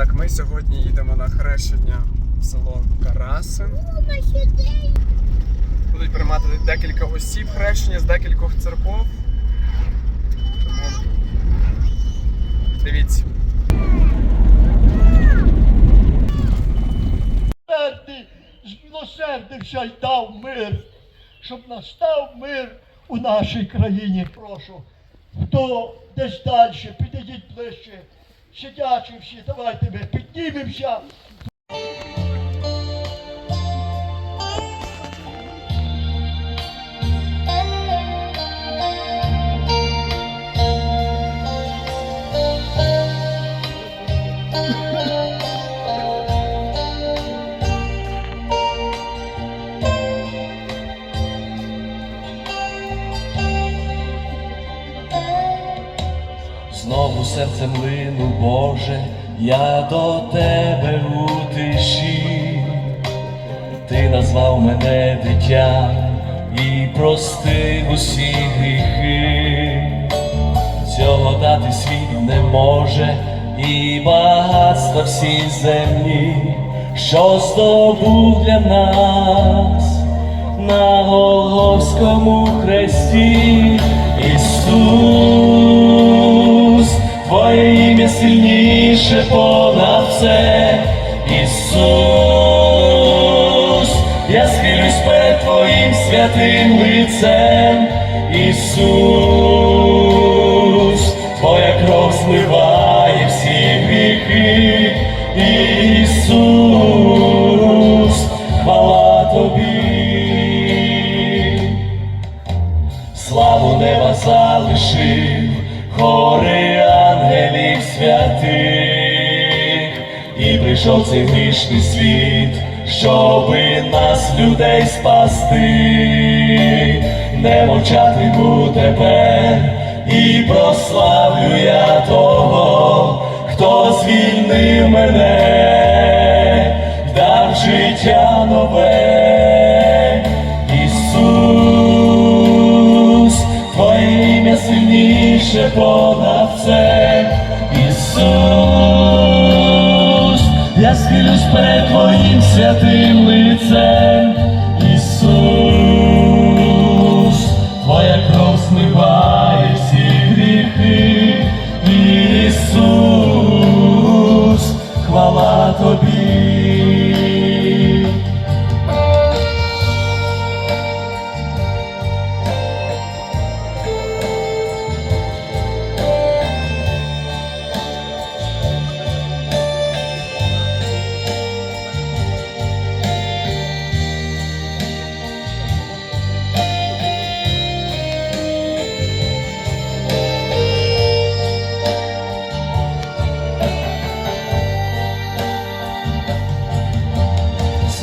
Так, ми сьогодні їдемо на хрещення в село Карасин. Будуть приймати декілька осіб хрещення з декількох церков. Тому дивіться. милосердний, змилосердився й дав мир, щоб настав мир у нашій країні. Прошу, хто десь далі, підійдіть ближче, сидячи всі, давайте ми піднімемося. Серцем лину, Боже, я до тебе у тиші, ти назвав мене дитя і простив усі гріхи. Цього дати світ не може, і багатства всі землі, що здобув для нас на Голгофському хресті. Ісус, Твоє ім'я сильніше понад все. Ісус, я схилюсь перед Твоїм святим лицем. Ісус, прийшов цей грішний світ, щоби нас, людей, спасти, не мовчатиму тепер, і прославлю я того, хто звільнив мене, дав життя нове. Ісус, Твоє ім'я сильніше понад все. Ісус, я схилюсь перед Твоїм святим лицем.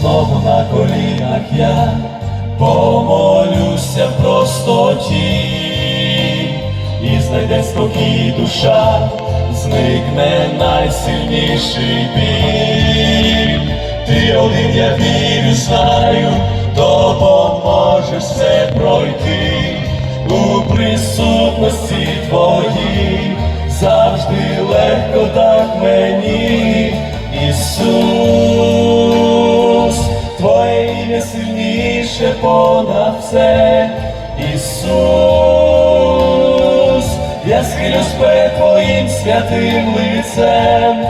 Знову на колінах я помолюся в простоті, і знайде спокій душа, зникне найсильніший біль. Ти один, я вірю, знаю, допоможеш все пройти. У присутності твоїй, завжди легко так мені, Ісус, сильніше понад все, Ісус, я схилюсь перед Твоїм святим лицем,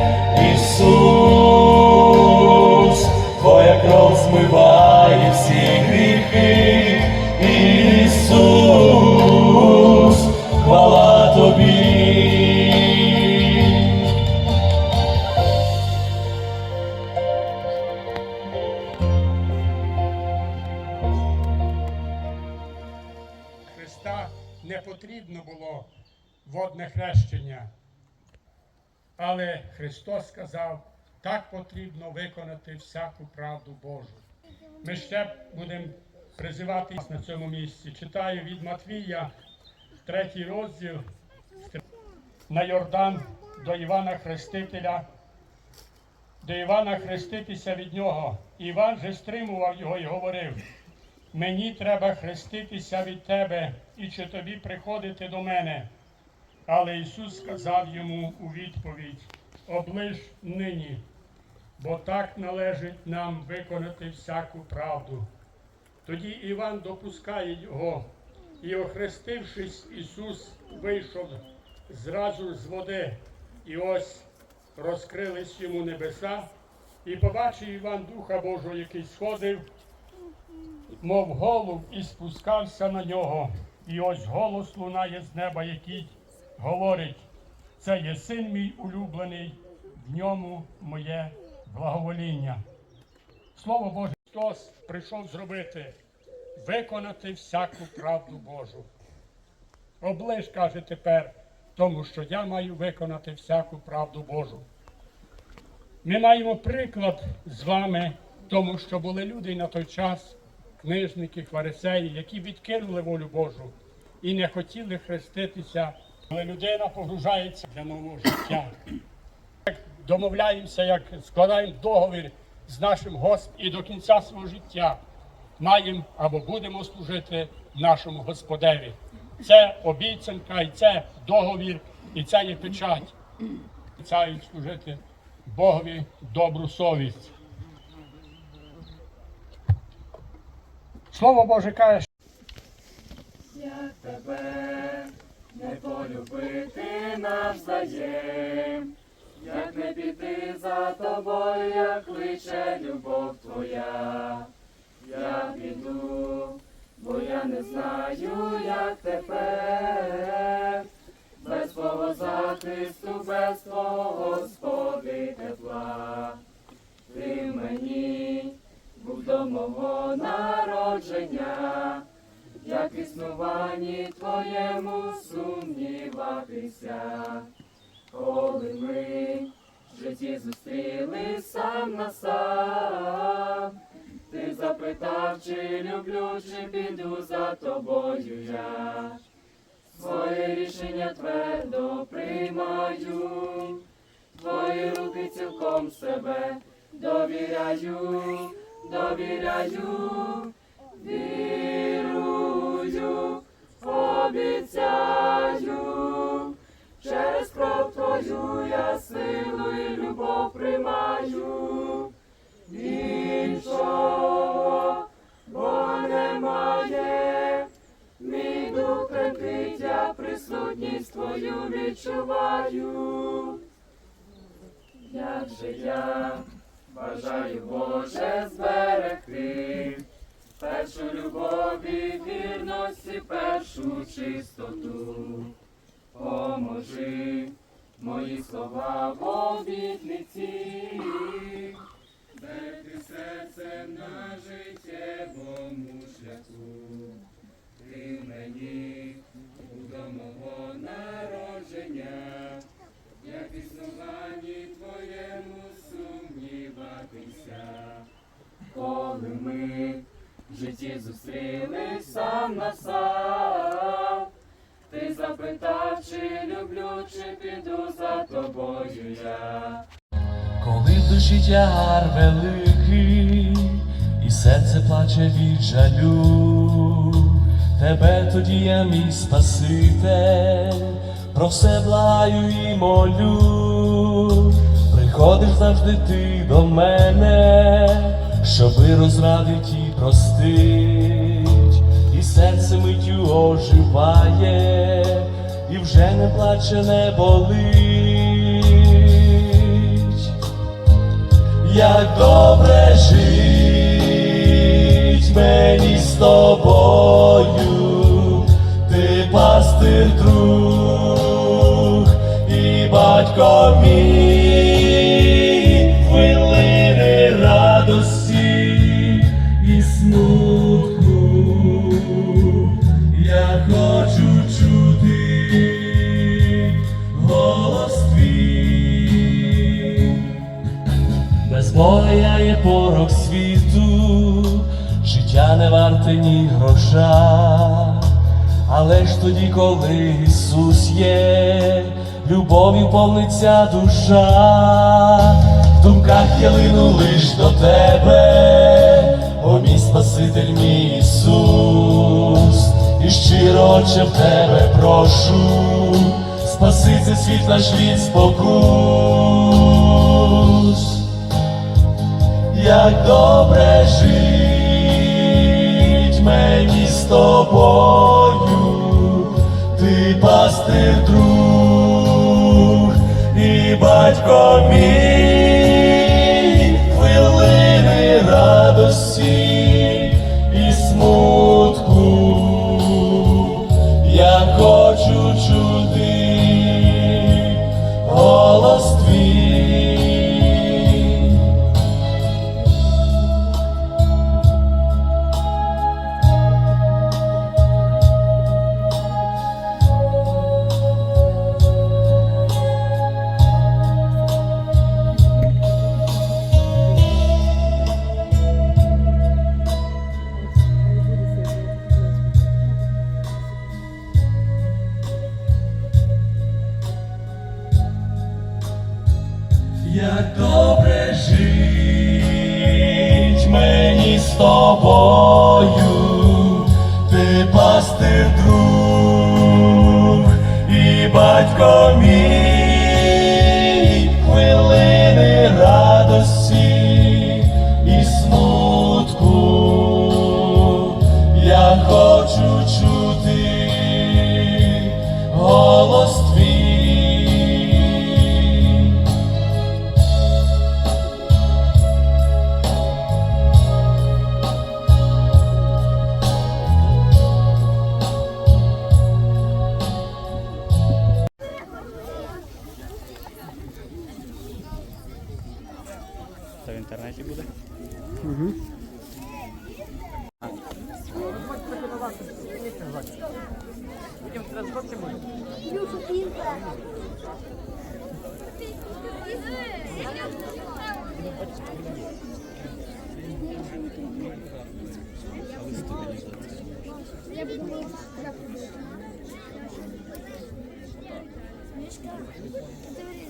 виконати всяку правду Божу. Ми ще будемо призивати на цьому місці. Читаю від Матвія, третій розділ на Йордан до Івана Хрестителя, до Івана хреститися від нього. Іван же стримував його і говорив: Мені треба хреститися від тебе, і чи тобі приходити до мене? Але Ісус сказав йому у відповідь: оближ нині, бо так належить нам виконати всяку правду. Тоді Іван допускає його, і, охрестившись, Ісус вийшов зразу з води, і ось розкрились йому небеса, і побачив Іван Духа Божого, який сходив, мов голуб, і спускався на нього. І ось голос лунає з неба, який говорить: це є син мій улюблений, в ньому моє благовоління. Слово Боже, Христос прийшов зробити, виконати всяку правду Божу. Оближ, каже тепер, тому що я маю виконати всяку правду Божу. Ми маємо приклад з вами, тому що були люди на той час, книжники, фарисеї, які відкинули волю Божу і не хотіли хреститися, коли людина погружається для нового життя. Домовляємося, як складаємо договір з нашим Господом і до кінця свого життя маємо або будемо служити нашому Господеві. Це обіцянка, і це договір, і це є печать. Обіцяють служити Богові добру совість. Слово Боже каже, Як тебе не полюбити піти за тобою, як кличе любов твоя, я піду, бо я не знаю, як тепер, без твого захисту, без твого Господи тепла, ти мені був до мого народження як існуванні твоєму сумніватися, коли ми житті зустріли сам на сам, ти запитав, чи люблю, чи піду за тобою я. Своє рішення твердо приймаю, твої руки цілком себе довіряю, довіряю. Вірую, обіцяю, через кров твою я силу і любов приймаю. Іншого Бога немає, мій дух тремтить, я присутність твою відчуваю. Як же я бажаю Боже зберегти першу любов і вірності, першу чистоту. Поможи. Мої слова в обітниці, ти серце на життєвому В тягар великий, і серце плаче від жалю, тебе тоді я мій Спаситель, про все благаю і молю, приходиш завжди ти до мене, щоби розрадить і простить, і серце миттю оживає, і вже не плаче, не болить як добре жить мені з тобою, ти пастир друг і батько мій, варте ні гроша, але ж тоді, коли Ісус є, любов'ю повниться душа, в думках я лину лиш до тебе, о мій Спаситель мій Ісус, і щиро Отче в тебе прошу, спасити світ наш від спокус, як добре з тобою, ти пастир друг і батько мій, хвилини радості Let's do it.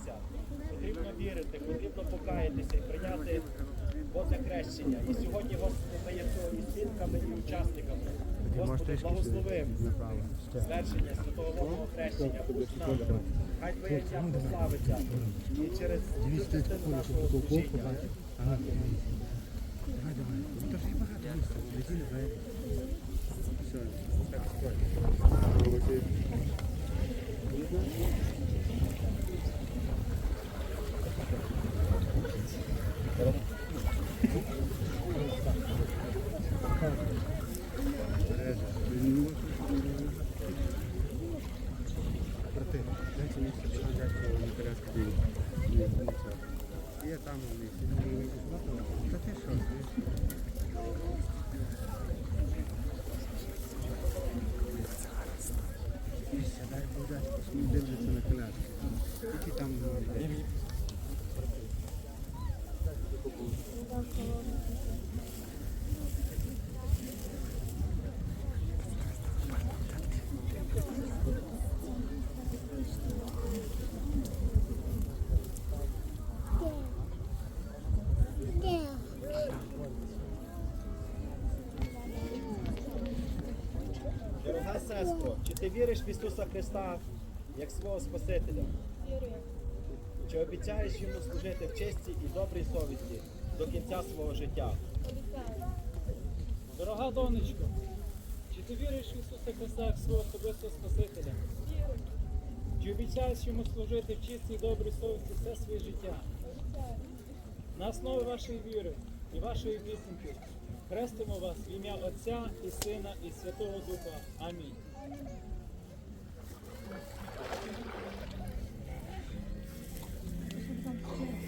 Спастися, потрібно вірити, потрібно покаятися і прийняти водне хрещення. І сьогодні, Господи, ми є цього і свідками, і учасниками. Господи, благослови звершення святого водного хрещення. Будь нам. Хай Твоє ім'я прославиться. І через цю частину нашого служіння. Де? Ти віриш в Ісуса Христа як свого Спасителя? Чи обіцяєш йому служити в честі і добрій совісті до кінця свого життя? Дорога донечко, чи ти віриш в Ісуса Христа як свого особистого Спасителя? Чи обіцяєш йому служити в чистій і добрій совісті все своє життя? На основі вашої віри і вашої обіцянки хрестимо вас в ім'я Отця і Сина і Святого Духа. Амінь.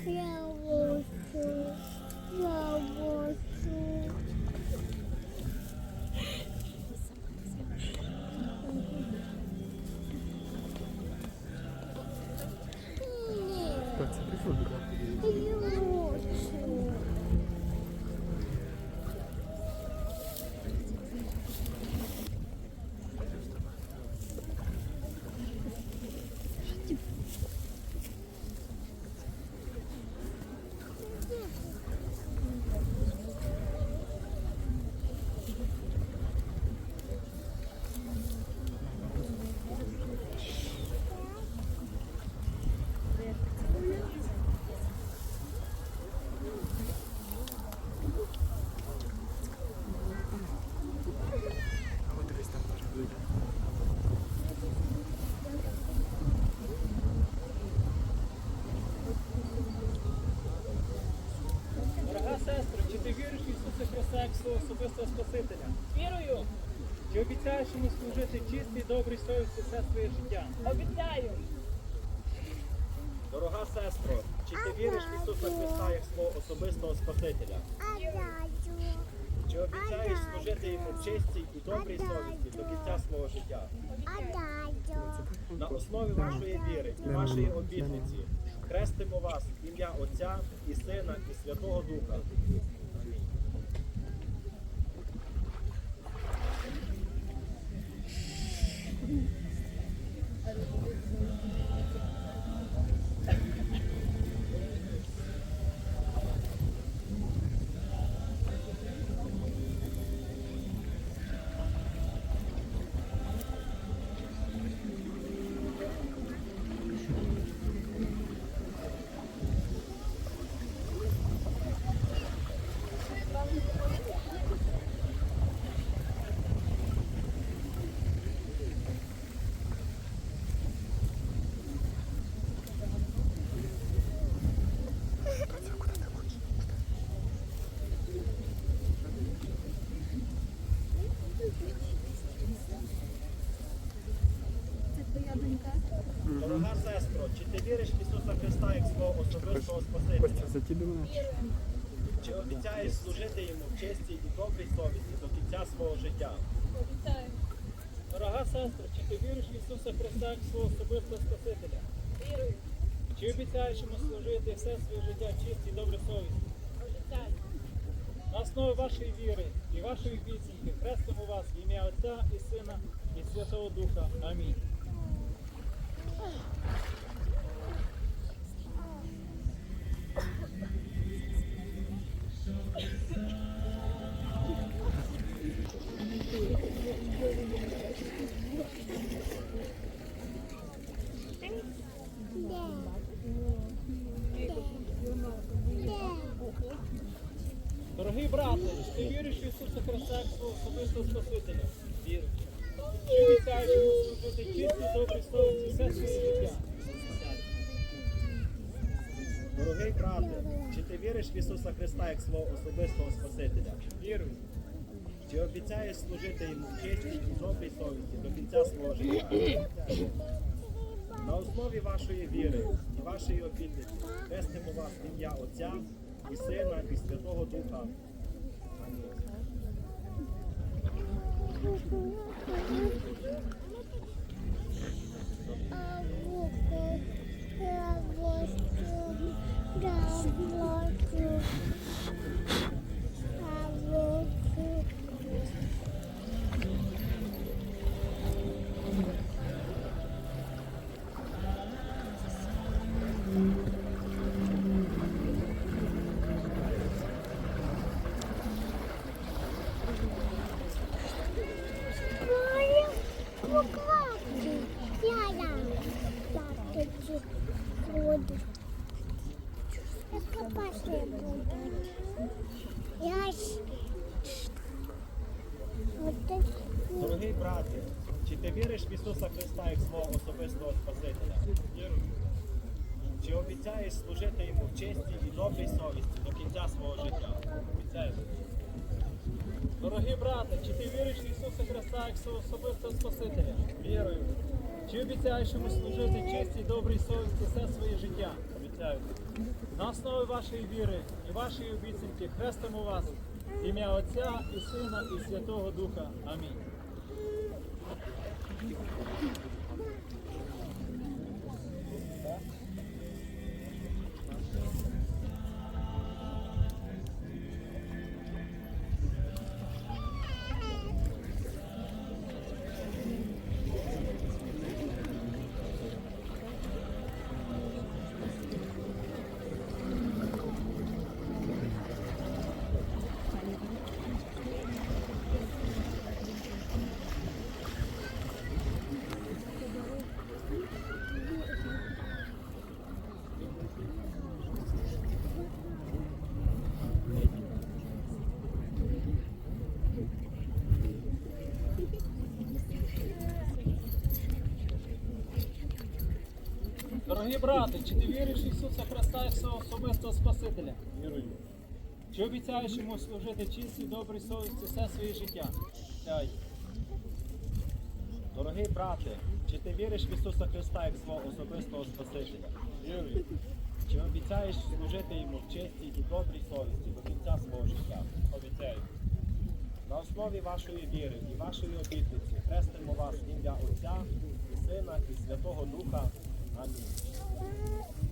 Я особистого Спасителя? Вірую. Чи обіцяєш йому служити в чистій і добрій совісті все своє життя? Обіцяю. Дорога сестро, чи ти віриш в Ісуса Христа як свого особистого Спасителя? Чи обіцяєш служити йому в честі і добрій совісті до кінця свого життя? На основі вашої віри і вашої обітниці хрестимо вас в ім'я Отця і Сина і Святого Духа. Амінь. Дорога сестро, чи ти віриш в Ісуса Христа як свого особистого Спасителя? Чи обіцяєш служити йому в честі і добрій совісті до кінця свого життя? Дорога сестра, чи ти віриш в Ісуса Христа як свого особистого Спасителя? Вірую. Чи обіцяєш йому служити все своє життя в чистій і добрій совісті? Обіцяю. На основі вашої віри і вашої обіцянки хрестимо вас в ім'я Отця і Сина і Святого Духа. Амінь. Свого особистого Спасителя? Вірю. Чи обіцяєш йому служити чисті, добрі совісті все своє життя? Дорогий брате, чи ти віриш в Ісуса Христа як свого особистого Спасителя? Вірую. Чи обіцяєш служити йому в і добрій совісті до кінця свого життя? На основі вашої віри і вашої обітниці хрестимо вас в ім'я Отця і Сина і Святого Духа. Чи ти віриш в Ісуса Христа як свого особистого Спасителя? Чи обіцяєш служити йому в честі і добрій совісті до кінця свого життя? Обіцяєш? Дорогі брате, чи ти віриш в Ісуса Христа як свого особистого Спасителя? Вірую. Чи обіцяєш йому служити честі і добрій совісті все своє життя? Обіцяю. На основі вашої віри і вашої обіцянки хрестимо вас ім'я Отця і Сина і Святого Духа. Амінь. Дорогі брати, чи ти віриш в Ісуса Христа як свого особистого Спасителя? Вірую. Чи обіцяєш йому служити чистій, добрій совісті все своє життя? Обіцяю. Дорогий брате, чи ти віриш в Ісуса Христа як свого особистого Спасителя? Вірую. Чи обіцяєш служити йому в честі і добрій совісті до кінця свого життя? Обіцяю. На основі вашої віри і вашої обітниці хрестимо вас в ім'я Отця і Сина і Святого Духа. Амінь. Дорогий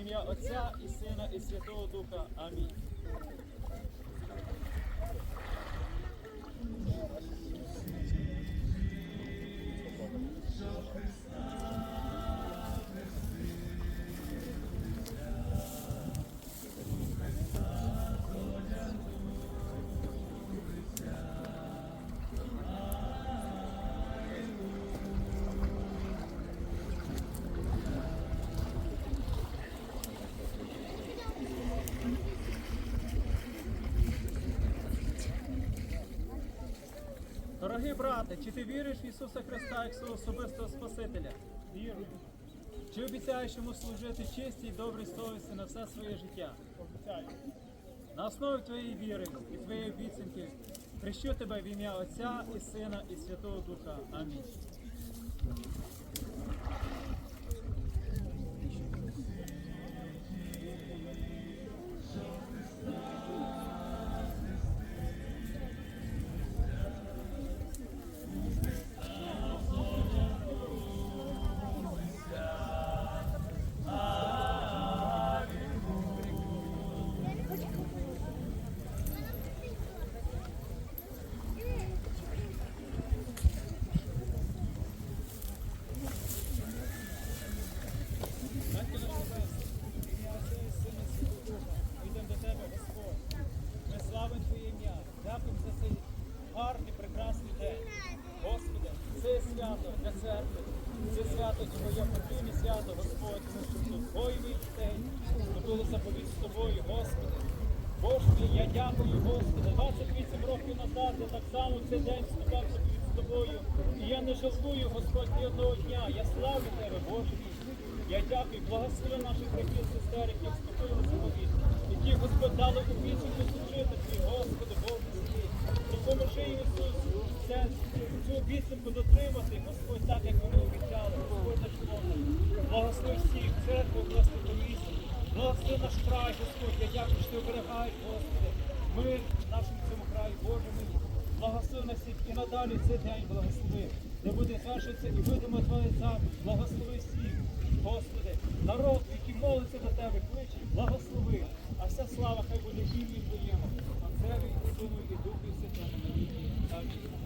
ім'я Отця і Сина Дорогий брате, чи ти віриш в Ісуса Христа як свого особистого Спасителя? Вірю. Чи обіцяєш йому служити чистій і добрій совісті на все своє життя? Обіцяю. На основі твоєї віри і твоєї обіцянки хрещу тебе в ім'я Отця і Сина і Святого Духа. Амінь. Я так само цей день вступав заповідь з Тобою. І я не жалкую, Господь, ні одного дня. Я славлю Тебе, Боже мій. Я дякую, благослови наших братів, сестер, які вступили в заповіт, які Господь дали обіцянку служити Твій, Господи, Боже свій. Допоможи Ісус, це, цю обіцянку дотримати, Господь, так, як вони обіцяли, Господь наш Боже. Благослови всіх, церкву, Господи, місці. Благослови наш край, Господь, я дякую, що ти оберігаєш, Господи. Мир в нашому цьому краї, Боже мій. Благослови нас і надалі цей день благослови. Де буде звершитися і видимо Твоє замість. Благослови всіх, Господи, народ, який молиться до Тебе, кличе, благослови. А вся слава хай буде ім'я Твоєму, Отцеві, і Сину і Духу Святому. на віки. Амінь.